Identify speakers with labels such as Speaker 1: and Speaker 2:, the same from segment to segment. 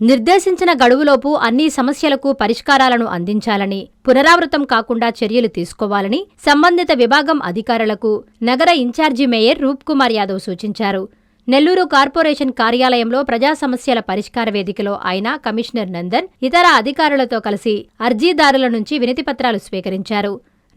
Speaker 1: నిర్దేశించిన గడువులోపు అన్ని సమస్యలకు పరిష్కారాలను అందించాలని పునరావృతం కాకుండా చర్యలు తీసుకోవాలని సంబంధిత విభాగం అధికారులకు నగర ఇన్ఛార్జి మేయర్ రూప్కుమార్ యాదవ్ సూచించారు. నెల్లూరు కార్పొరేషన్ కార్యాలయంలో ప్రజా సమస్యల పరిష్కార వేదికలో ఆయన కమిషనర్ నందన్ ఇతర అధికారులతో కలిసి అర్జీదారుల నుంచి వినతిపత్రాలు స్వీకరించారు.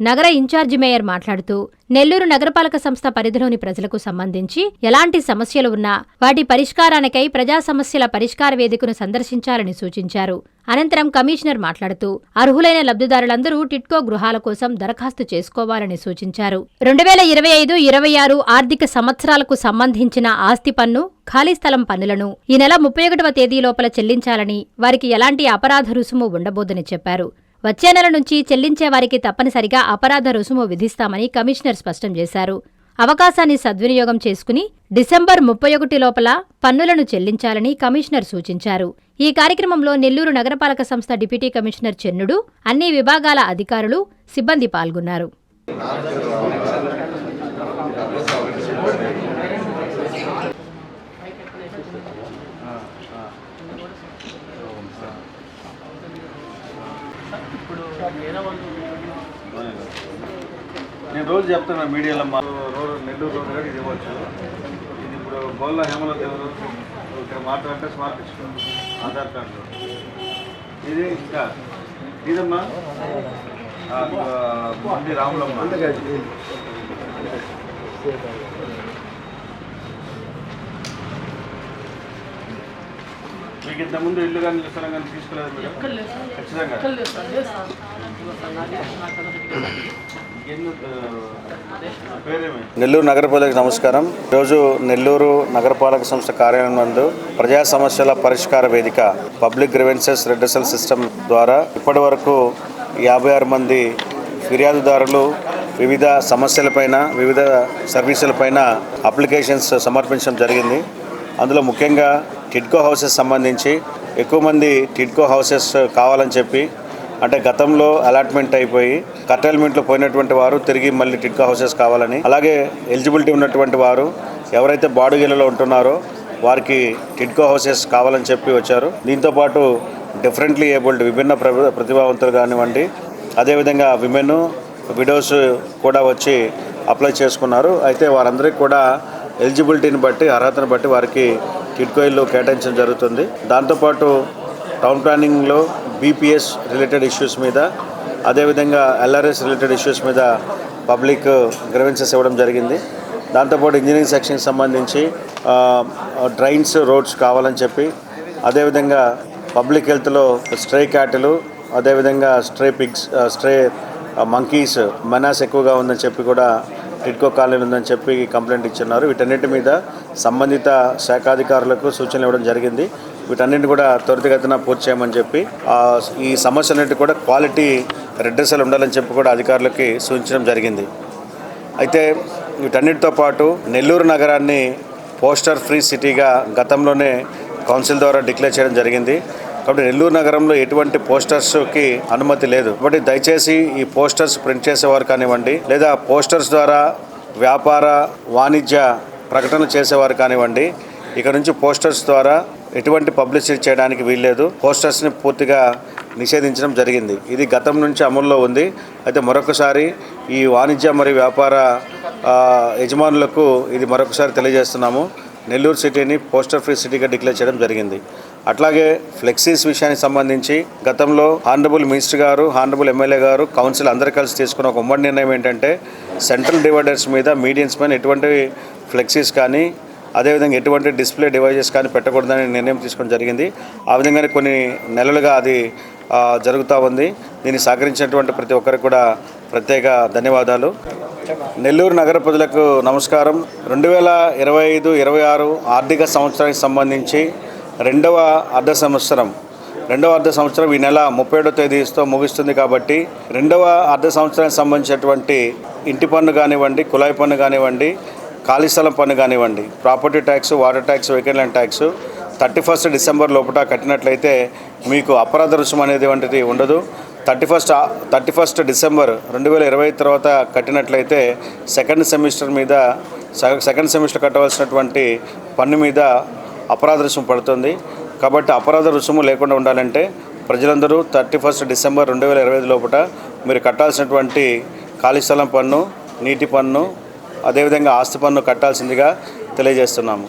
Speaker 1: నగర ఇన్ఛార్జి మేయర్ మాట్లాడుతూ నెల్లూరు నగరపాలక సంస్థ పరిధిలోని ప్రజలకు సంబంధించి ఎలాంటి సమస్యలు ఉన్నా వాటి పరిష్కారానికై ప్రజా సమస్యల పరిష్కార వేదికను సందర్శించాలని సూచించారు. అనంతరం కమిషనర్ మాట్లాడుతూ అర్హులైన లబ్ధిదారులందరూ టిట్కో గృహాల కోసం దరఖాస్తు చేసుకోవాలని సూచించారు. రెండు వేల ఇరవై ఐదు ఇరవై ఆరు ఆర్థిక సంవత్సరాలకు సంబంధించిన ఆస్తి పన్ను ఖాళీ స్థలం పన్నులను ఈ నెల ముప్పై ఒకటవ తేదీ లోపల చెల్లించాలని వారికి ఎలాంటి అపరాధ రుసుము ఉండబోదని చెప్పారు. వచ్చే నెల నుంచి చెల్లించే వారికి తప్పనిసరిగా అపరాధ రుసుము విధిస్తామని కమిషనర్ స్పష్టం చేశారు. అవకాశాన్ని సద్వినియోగం చేసుకుని డిసెంబర్ ముప్పై ఒకటి లోపల పన్నులను చెల్లించాలని కమిషనర్ సూచించారు. ఈ కార్యక్రమంలో నెల్లూరు నగరపాలక సంస్థ డిప్యూటీ కమిషనర్ చెన్నుడు అన్ని విభాగాల అధికారులు సిబ్బంది పాల్గొన్నారు.
Speaker 2: నేను రోజు చెప్తున్నా మీడియాలో మా రోడ్ నెల్లూరు రోడ్ కూడా ఇది ఇవ్వచ్చు. ఇది ఇప్పుడు గోల్ల హేమలత ఎవరు ఇక్కడ మాట్లాడితే సమర్పించుకోండి ఆధార్ కార్డు. ఇది ఇంకా ఇదమ్మా? ఆ, రాములమ్మ. మీకు ఇంతకుముందు ఇల్లు కానీ స్థలం కానీ తీసుకోలేదు మీరు ఖచ్చితంగా. నెల్లూరు నగరపాలక నమస్కారం. ఈరోజు నెల్లూరు నగరపాలక సంస్థ కార్యాలయం నందు ప్రజా సమస్యల పరిష్కార వేదిక పబ్లిక్ గ్రివెన్సెస్ రెడ్రసల్ సిస్టమ్ ద్వారా ఇప్పటి వరకు యాభై ఆరు మంది ఫిర్యాదుదారులు వివిధ సమస్యలపైన వివిధ సర్వీసులపైన అప్లికేషన్స్ సమర్పించడం జరిగింది. అందులో ముఖ్యంగా టిడ్కో హౌసెస్ సంబంధించి ఎక్కువ మంది టిడ్కో హౌసెస్ కావాలని చెప్పి అంటే గతంలో అలాట్మెంట్ అయిపోయి కర్టైల్మెంట్లో పోయినటువంటి వారు తిరిగి మళ్ళీ టిడ్కో హౌసెస్ కావాలని అలాగే ఎలిజిబిలిటీ ఉన్నటువంటి వారు ఎవరైతే బాడుగిలలో ఉంటున్నారో వారికి టిడ్కో హౌసెస్ కావాలని చెప్పి వచ్చారు. దీంతోపాటు డిఫరెంట్లీ ఏబుల్డ్ విభిన్న ప్ర- ప్రతిభావంతులు కానివ్వండి అదేవిధంగా విమెన్ విడోస్ కూడా వచ్చి అప్లై చేసుకున్నారు. అయితే వారందరికీ కూడా ఎలిజిబిలిటీని బట్టి అర్హతను బట్టి వారికి కిట్కోయిల్లో కేటాయించడం జరుగుతుంది. దాంతోపాటు టౌన్ ప్లానింగ్లో బీపీఎస్ రిలేటెడ్ ఇష్యూస్ మీద అదేవిధంగా ఎల్ఆర్ఎస్ రిలేటెడ్ ఇష్యూస్ మీద పబ్లిక్ గ్రవెన్సెస్ ఇవ్వడం జరిగింది. దాంతోపాటు ఇంజనీరింగ్ సెక్షన్కి సంబంధించి డ్రైన్స్ రోడ్స్ కావాలని చెప్పి అదేవిధంగా పబ్లిక్ హెల్త్లో స్ట్రే క్యాటలు అదేవిధంగా stray pigs stray monkeys menace ఎక్కువగా ఉందని చెప్పి కూడా టిడ్కో కాలనీ ఉందని చెప్పి కంప్లైంట్ ఇచ్చిన్నారు. వీటన్నిటి మీద సంబంధిత శాఖాధికారులకు సూచనలు ఇవ్వడం జరిగింది. వీటన్నిటిని కూడా త్వరితగతిన పూర్తి చేయమని చెప్పి ఈ సమస్యలన్నిటి కూడా క్వాలిటీ రెడ్రెసల్ ఉండాలని చెప్పి కూడా అధికారులకి సూచించడం జరిగింది. అయితే వీటన్నిటితో పాటు నెల్లూరు నగరాన్ని పోస్టర్ ఫ్రీ సిటీగా గతంలోనే కౌన్సిల్ ద్వారా డిక్లేర్ చేయడం జరిగింది. కాబట్టి నెల్లూరు నగరంలో ఎటువంటి పోస్టర్స్కి అనుమతి లేదు. కాబట్టి దయచేసి ఈ పోస్టర్స్ ప్రింట్ చేసేవారు కానివ్వండి లేదా పోస్టర్స్ ద్వారా వ్యాపార వాణిజ్య ప్రకటనలు చేసేవారు కానివ్వండి ఇక నుంచి పోస్టర్స్ ద్వారా ఎటువంటి పబ్లిసిటీ చేయడానికి వీల్లేదు. పోస్టర్స్ని పూర్తిగా నిషేధించడం జరిగింది. ఇది గతం నుంచి అమల్లో ఉంది. అయితే మరొకసారి ఈ వాణిజ్య మరియు వ్యాపార యజమానులకు ఇది మరొకసారి తెలియజేస్తున్నాము. నెల్లూరు సిటీని పోస్టర్ ఫ్రీ సిటీగా డిక్లేర్ చేయడం జరిగింది. అట్లాగే ఫ్లెక్సీస్ విషయానికి సంబంధించి గతంలో హానరబుల్ మినిస్టర్ గారు హానరబుల్ ఎమ్మెల్యే గారు కౌన్సిల్ అందరు కలిసి తీసుకున్న ఒక ఉమ్మడి నిర్ణయం ఏంటంటే సెంట్రల్ డివైడర్స్ మీద మీడియన్స్ పైన ఎటువంటి ఫ్లెక్సీస్ కానీ అదేవిధంగా ఎటువంటి డిస్ప్లే డివైజెస్ కానీ పెట్టకూడదని నిర్ణయం తీసుకోవడం జరిగింది. ఆ విధంగానే కొన్ని నెలలుగా అది జరుగుతూ ఉంది. దీన్ని సహకరించినటువంటి ప్రతి ఒక్కరికి కూడా ప్రత్యేక ధన్యవాదాలు. నెల్లూరు నగర ప్రజలకు నమస్కారం. రెండు వేల ఇరవై ఐదు ఇరవై ఆరు ఆర్థిక సంవత్సరానికి సంబంధించి రెండవ అర్ధ సంవత్సరం. రెండవ అర్ధ సంవత్సరం ఈ నెల ముప్పై ఏడో తేదీతో ముగుస్తుంది కాబట్టి రెండవ అర్ధ సంవత్సరానికి సంబంధించినటువంటి ఇంటి పన్ను కానివ్వండి కుళాయి పన్ను కానివ్వండి ఖాళీ స్థలం పన్ను కానివ్వండి property tax water tax vehicle land tax thirty first December లోపల కట్టినట్లయితే మీకు అపరాధ రుసుము అనేది వంటిది ఉండదు. Thirty first thirty first December రెండు వేల ఇరవై తర్వాత కట్టినట్లయితే సెకండ్ సెమిస్టర్ మీద సెకండ్ సెమిస్టర్ కట్టవలసినటువంటి పన్ను మీద అపరాధ రుసుము పడుతుంది. కాబట్టి అపరాధ రుసుము లేకుండా ఉండాలంటే ప్రజలందరూ థర్టీ ఫస్ట్ డిసెంబర్ రెండు వేల ఇరవై ఐదు లోపల మీరు కట్టాల్సినటువంటి ఖాళీ స్థలం పన్ను నీటి పన్ను అదేవిధంగా ఆస్తి పన్ను కట్టాల్సిందిగా తెలియజేస్తున్నాము.